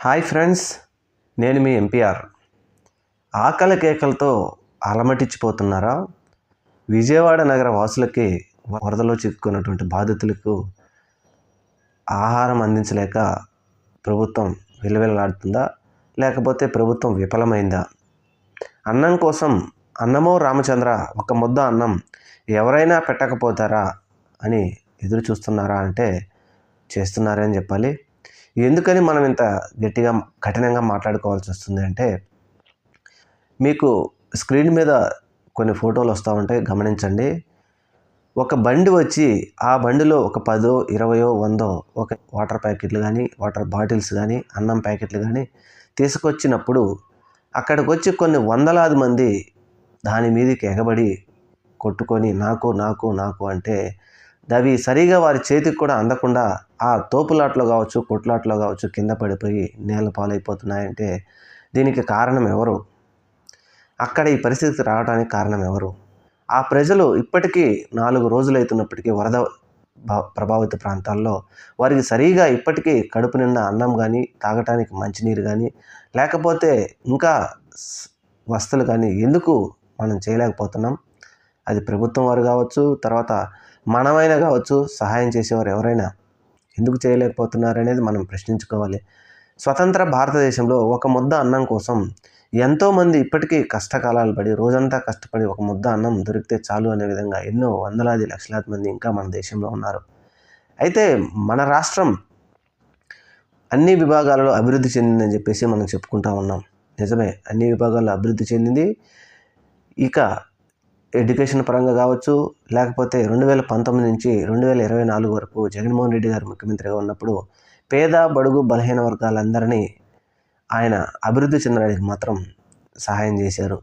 Hi friends నేను మీ MPR ఆకలి కేకలతో అలమటించిపోతున్నారా? విజయవాడ నగర వాసులకి వరదలో చిక్కుకున్నటువంటి బాధితులకు ఆహారం అందించలేక ప్రభుత్వం విలువెల్లాడుతుందా? లేకపోతే ప్రభుత్వం విఫలమైందా? అన్నం కోసం అన్నమో రామచంద్ర ఒక ముద్ద అన్నం ఎవరైనా పెట్టకపోతారా అని ఎదురు చూస్తున్నారా అంటే చేస్తున్నారని చెప్పాలి. ఎందుకని మనం ఇంత గట్టిగా కఠినంగా మాట్లాడుకోవాల్సి వస్తుంది అంటే మీకు స్క్రీన్ మీద కొన్ని ఫోటోలు వస్తూ ఉంటాయి గమనించండి. ఒక బండి వచ్చి ఆ బండిలో ఒక పదో ఇరవయో వందో ఒక వాటర్ ప్యాకెట్లు కానీ వాటర్ బాటిల్స్ కానీ అన్నం ప్యాకెట్లు కానీ తీసుకొచ్చినప్పుడు అక్కడికి వచ్చి కొన్ని వందలాది మంది దాని మీదకి ఎగబడి కొట్టుకొని నాకు నాకు నాకు అంటే అవి సరిగా వారి చేతికి కూడా అందకుండా ఆ తోపులాట్లో కావచ్చు కొట్లాట్లో కావచ్చు కింద పడిపోయి నేల పాలైపోతున్నాయంటే దీనికి కారణం ఎవరు? అక్కడ ఈ పరిస్థితి రావడానికి కారణం ఎవరు? ఆ ప్రజలు ఇప్పటికీ నాలుగు రోజులు అవుతున్నప్పటికీ వరద ప్రభావిత ప్రాంతాల్లో వారికి సరిగా ఇప్పటికీ కడుపు నిండా అన్నం కానీ తాగటానికి మంచినీరు కానీ లేకపోతే ఇంకా వస్తువులు కానీ ఎందుకు మనం చేయలేకపోతున్నాం? అది ప్రభుత్వం వారు కావచ్చు తర్వాత మనమైనా కావచ్చు సహాయం చేసేవారు ఎవరైనా ఎందుకు చేయలేకపోతున్నారు అనేది మనం ప్రశ్నించుకోవాలి. స్వతంత్ర భారతదేశంలో ఒక ముద్ద అన్నం కోసం ఎంతోమంది ఇప్పటికీ కష్టకాలాలు పడి రోజంతా కష్టపడి ఒక ముద్ద అన్నం దొరికితే చాలు అనే విధంగా ఎన్నో వందలాది లక్షలాది మంది ఇంకా మన దేశంలో ఉన్నారు. అయితే మన రాష్ట్రం అన్ని విభాగాలలో అభివృద్ధి చెందిందని చెప్పేసి మనం చెప్పుకుంటా ఉన్నాం. నిజమే అన్ని విభాగాల్లో అభివృద్ధి చెందింది. ఇక ఎడ్యుకేషన్ పరంగా కావచ్చు లేకపోతే రెండు వేల పంతొమ్మిది నుంచి రెండు వేల ఇరవై నాలుగు వరకు జగన్మోహన్ రెడ్డి గారు ముఖ్యమంత్రిగా ఉన్నప్పుడు పేద బడుగు బలహీన వర్గాలందరినీ ఆయన అభివృద్ధి చెందడానికి మాత్రం సహాయం చేశారు.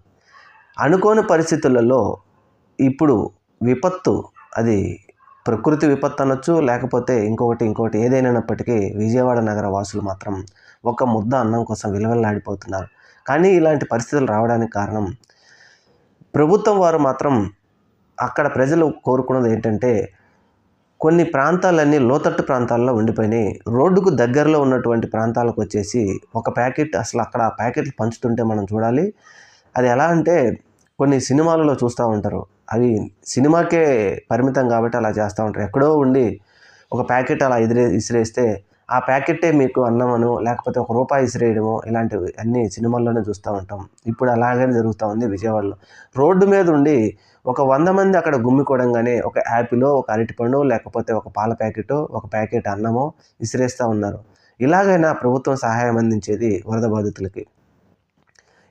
అనుకోని పరిస్థితులలో ఇప్పుడు విపత్తు అది ప్రకృతి విపత్తు అనొచ్చు లేకపోతే ఇంకొకటి ఇంకొకటి ఏదైనాప్పటికీ విజయవాడ నగర వాసులు మాత్రం ఒక ముద్ద అన్నం కోసం విలువలాడిపోతున్నారు కానీ ఇలాంటి పరిస్థితులు రావడానికి కారణం ప్రభుత్వం వారు మాత్రం అక్కడ ప్రజలు కోరుకున్నది ఏంటంటే కొన్ని ప్రాంతాలన్నీ లోతట్టు ప్రాంతాల్లో ఉండిపోయినాయి. రోడ్డుకు దగ్గరలో ఉన్నటువంటి ప్రాంతాలకు వచ్చేసి ఒక ప్యాకెట్ అసలు అక్కడ ఆ ప్యాకెట్లు పంచుతుంటే మనం చూడాలి. అది ఎలా అంటే కొన్ని సినిమాలలో చూస్తూ ఉంటారు. అవి సినిమాకే పరిమితం కాబట్టి అలా చేస్తూ ఉంటారు. ఎక్కడో ఉండి ఒక ప్యాకెట్ అలా ఎదిరే విసిరేస్తే ఆ ప్యాకెట్టే మీకు అన్నమను లేకపోతే ఒక రూపాయి ఇసిరేయడము ఇలాంటివి అన్ని సినిమాల్లోనే చూస్తూ ఉంటాం. ఇప్పుడు అలాగే జరుగుతూ ఉంది విజయవాడలో. రోడ్డు మీద ఉండి ఒక వంద మంది అక్కడ గుమ్మికోవడంగానే ఒక యాపిలో ఒక అరటిపండు లేకపోతే ఒక పాల ప్యాకెట్ ఒక ప్యాకెట్ అన్నమో విసిరేస్తూ ఉన్నారు. ఇలాగైనా ప్రభుత్వం సహాయం అందించేది వరద బాధితులకి.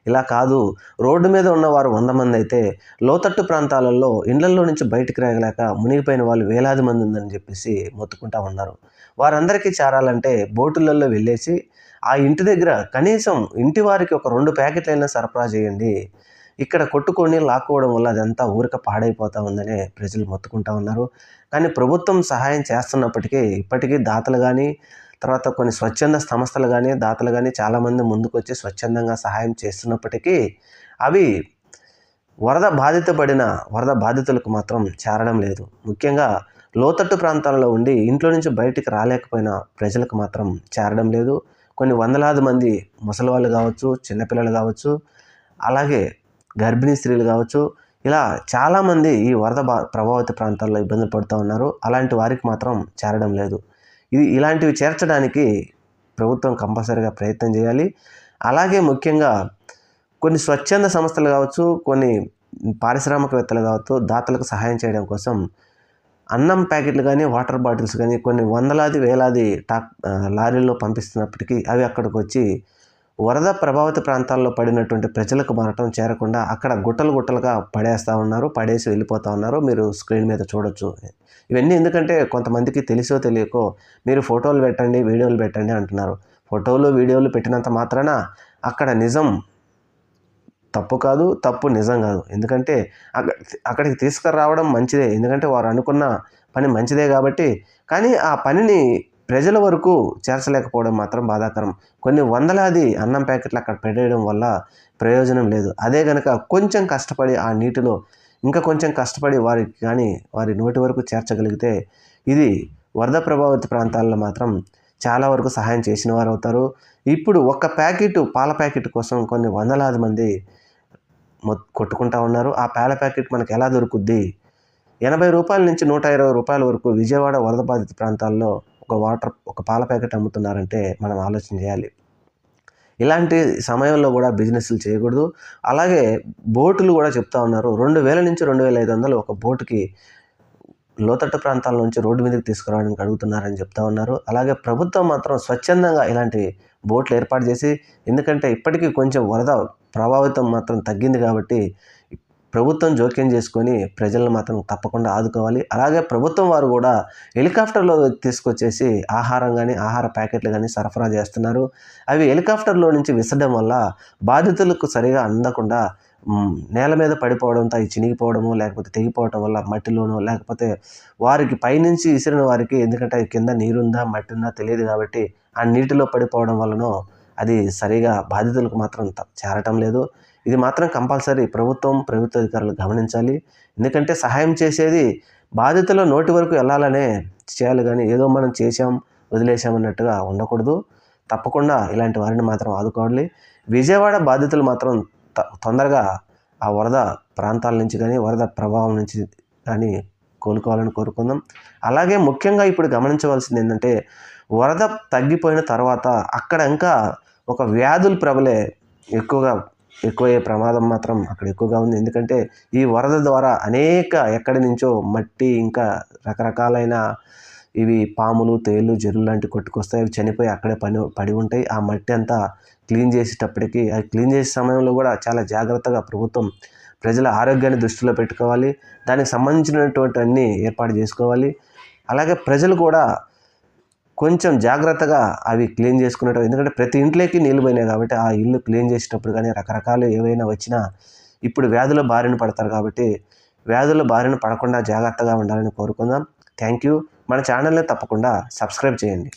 ఇలా కాదు. రోడ్డు మీద ఉన్నవారు వంద మంది అయితే లోతట్టు ప్రాంతాలలో ఇండ్లలో నుంచి బయటికి రాగలేక మునిగిపోయిన వాళ్ళు వేలాది మంది ఉందని చెప్పేసి మొత్తుకుంటా ఉన్నారు. వారందరికీ చేరాలంటే బోటులలో వెళ్ళేసి ఆ ఇంటి దగ్గర కనీసం ఇంటి వారికి ఒక రెండు ప్యాకెట్లైనా సరఫరా చేయండి. ఇక్కడ కొట్టుకొని లాక్కోవడం వల్ల అదంతా ఊరిక పాడైపోతా ఉందనే ప్రజలు మొత్తుకుంటా ఉన్నారు. కానీ ప్రభుత్వం సహాయం చేస్తున్నప్పటికీ ఇప్పటికీ దాతలు కానీ తర్వాత కొన్ని స్వచ్ఛంద సంస్థలు కానీ దాతలు కానీ చాలామంది ముందుకు వచ్చి స్వచ్ఛందంగా సహాయం చేస్తున్నప్పటికీ అవి వరద బాధితపడిన వరద బాధితులకు మాత్రం చేరడం లేదు. ముఖ్యంగా లోతట్టు ప్రాంతాలలో ఉండి ఇంట్లో నుంచి బయటికి రాలేకపోయిన ప్రజలకు మాత్రం చేరడం లేదు. కొన్ని వందలాది మంది ముసలి వాళ్ళు కావచ్చు చిన్నపిల్లలు కావచ్చు అలాగే గర్భిణీ స్త్రీలు కావచ్చు ఇలా చాలామంది ఈ వరద బా ప్రభావిత ప్రాంతాల్లో ఇబ్బందులు పడుతూ ఉన్నారు. అలాంటి వారికి మాత్రం చేరడం లేదు. ఇది ఇలాంటివి చేర్చడానికి ప్రభుత్వం కంపల్సరీగా ప్రయత్నం చేయాలి. అలాగే ముఖ్యంగా కొన్ని స్వచ్ఛంద సంస్థలు కావచ్చు కొన్ని పారిశ్రామికవేత్తలు కావచ్చు దాతలకు సహాయం చేయడం కోసం అన్నం ప్యాకెట్లు కానీ వాటర్ బాటిల్స్ కానీ కొన్ని వందలాది వేలాది టాక్ లారీల్లో పంపిస్తున్నప్పటికీ అవి అక్కడికి వచ్చి వరద ప్రభావిత ప్రాంతాల్లో పడినటువంటి ప్రజలకు మరటం చేరకుండా అక్కడ గుట్టలు గుట్టలుగా పడేస్తూ ఉన్నారు పడేసి వెళ్ళిపోతూ ఉన్నారు. మీరు స్క్రీన్ మీద చూడొచ్చు. ఇవన్నీ ఎందుకంటే కొంతమందికి తెలిసో తెలియకో మీరు ఫోటోలు పెట్టండి వీడియోలు పెట్టండి అంటున్నారు. ఫోటోలు వీడియోలు పెట్టినంత మాత్రాన అక్కడ నిజం తప్పు కాదు తప్పు నిజం కాదు. ఎందుకంటే అక్కడ అక్కడికి తీసుకురావడం మంచిదే. ఎందుకంటే వారు అనుకున్న పని మంచిదే కాబట్టి. కానీ ఆ పనిని ప్రజల వరకు చేర్చలేకపోవడం మాత్రం బాధాకరం. కొన్ని వందలాది అన్నం ప్యాకెట్లు అక్కడ పెట్టేయడం వల్ల ప్రయోజనం లేదు. అదే కనుక కొంచెం కష్టపడి ఆ నీటిలో ఇంకా కొంచెం కష్టపడి వారికి కానీ వారి నోటి వరకు చేర్చగలిగితే ఇది వరద ప్రభావిత ప్రాంతాల్లో మాత్రం చాలా వరకు సహాయం చేసిన వారు అవుతారు. ఇప్పుడు ఒక్క ప్యాకెట్ పాల ప్యాకెట్ కోసం కొన్ని వందలాది మంది మొ కొట్టుకుంటా ఉన్నారు. ఆ పాల ప్యాకెట్ మనకు ఎలా దొరుకుద్ది? ఎనభై రూపాయల నుంచి నూట ఇరవై రూపాయల వరకు విజయవాడ వరద బాధిత ప్రాంతాల్లో ఒక వాటర్ ఒక పాల ప్యాకెట్ అమ్ముతున్నారంటే మనం ఆలోచన చేయాలి. ఇలాంటి సమయంలో కూడా బిజినెస్లు చేయకూడదు. అలాగే బోటులు కూడా చెప్తా ఉన్నారు. రెండు వేల నుంచి రెండు వేల ఐదు వందలు ఒక బోటుకి లోతట్టు ప్రాంతాల నుంచి రోడ్డు మీదకి తీసుకురావడానికి అడుగుతున్నారని చెప్తా ఉన్నారు. అలాగే ప్రభుత్వం మాత్రం స్వచ్ఛందంగా ఇలాంటి బోట్లు ఏర్పాటు చేసి ఎందుకంటే ఇప్పటికీ కొంచెం వరద ప్రభావితం మాత్రం తగ్గింది కాబట్టి ప్రభుత్వం జోక్యం చేసుకొని ప్రజలను మాత్రం తప్పకుండా ఆదుకోవాలి. అలాగే ప్రభుత్వం వారు కూడా హెలికాప్టర్లో తీసుకొచ్చేసి ఆహారం కానీ ఆహార ప్యాకెట్లు కానీ సరఫరా చేస్తున్నారు. అవి హెలికాప్టర్లో నుంచి విసరడం వల్ల బాధితులకు సరిగా అందకుండా నేల మీద పడిపోవడంతో అవి చినిగిపోవడము లేకపోతే తెగిపోవడం వల్ల మట్టిలోనో లేకపోతే వారికి పైనుంచి విసిరిన వారికి ఎందుకంటే అవి కింద నీరుందా మట్టి ఉందా తెలియదు కాబట్టి ఆ నీటిలో పడిపోవడం వలన అది సరిగా బాధితులకు మాత్రం చేరటం లేదు. ఇది మాత్రం కంపల్సరీ ప్రభుత్వం ప్రభుత్వ అధికారులు గమనించాలి. ఎందుకంటే సహాయం చేసేది బాధితుల నోటి వరకు వెళ్ళాలనే చేయాలి కానీ ఏదో మనం చేసాం వదిలేసాం అన్నట్టుగా ఉండకూడదు. తప్పకుండా ఇలాంటి వారిని మాత్రం ఆదుకోవాలి. విజయవాడ బాధితులు మాత్రం త- తొందరగా ఆ వరద ప్రాంతాల నుంచి కానీ వరద ప్రభావం నుంచి కానీ కోలుకోవాలని కోరుకుందాం. అలాగే ముఖ్యంగా ఇప్పుడు గమనించవలసింది ఏంటంటే వరద తగ్గిపోయిన తర్వాత అక్కడ ఇంకా ఒక వ్యాధుల ప్రబలే ఎక్కువగా ఎక్కువయ్యే ప్రమాదం మాత్రం అక్కడ ఎక్కువగా ఉంది. ఎందుకంటే ఈ వరద ద్వారా అనేక ఎక్కడి నుంచో మట్టి ఇంకా రకరకాలైన ఇవి పాములు తేళ్ళు జరులు లాంటివి కొట్టుకొస్తాయి. అవి చనిపోయి అక్కడే పని పడి ఉంటాయి. ఆ మట్టి అంతా క్లీన్ చేసేటప్పటికి అది క్లీన్ చేసే సమయంలో కూడా చాలా జాగ్రత్తగా ప్రభుత్వం ప్రజల ఆరోగ్యాన్ని దృష్టిలో పెట్టుకోవాలి. దానికి సంబంధించినటువంటి అన్నీ ఏర్పాటు చేసుకోవాలి. అలాగే ప్రజలు కూడా కొంచెం జాగ్రత్తగా అవి క్లీన్ చేసుకునేటప్పుడు ఎందుకంటే ప్రతి ఇంట్లోకి నీళ్ళు పోయినాయి కాబట్టి ఆ ఇల్లు క్లీన్ చేసేటప్పుడు కానీ రకరకాలు ఏవైనా వచ్చినా ఇప్పుడు వ్యాధుల బారిన పడతారు కాబట్టి వ్యాధుల బారిన పడకుండా జాగ్రత్తగా ఉండాలని కోరుకుందాం. థ్యాంక్ యూ మన ఛానల్ని తప్పకుండా సబ్స్క్రైబ్ చేయండి.